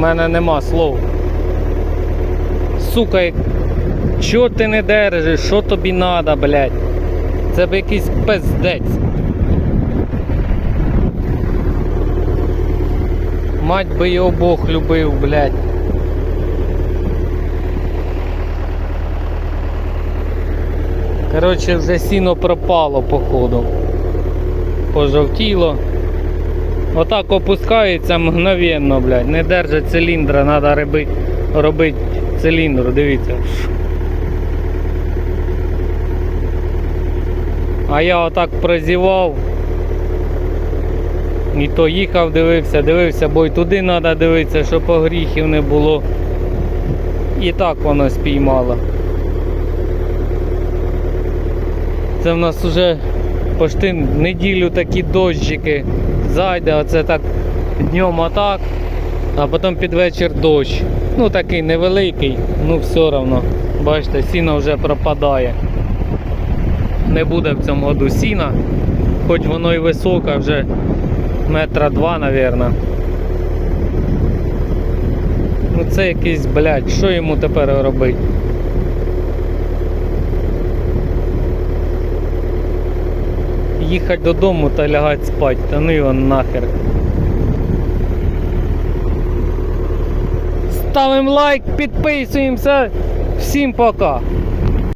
мене нема слов. Сука, чого ти не держиш? Що тобі треба, блядь? Це б якийсь пиздець. Мать би його Бог любив, блядь. Коротше, вже сіно пропало, походу. Пожовтіло. Отак опускається мгновенно, блядь. Не держить циліндра, треба робити робити циліндр, дивіться. А я отак прозівав. І то їхав, дивився, дивився, бо й туди треба дивитися, щоб огріхів не було. І так воно спіймало. Це в нас вже почти неділю такі дощики. Зайде, оце так днем отак, а потім під вечір дощ. Ну такий невеликий, ну все одно. Бачите, сіно вже пропадає. Не буде в цьому году сіна, хоч воно і високе, вже метра два, мабуть. Ну це якийсь, блядь, що йому тепер робити? Їхати додому та лягати спати, та ну його нахер. Ставимо лайк, підписуємося. Всім пока.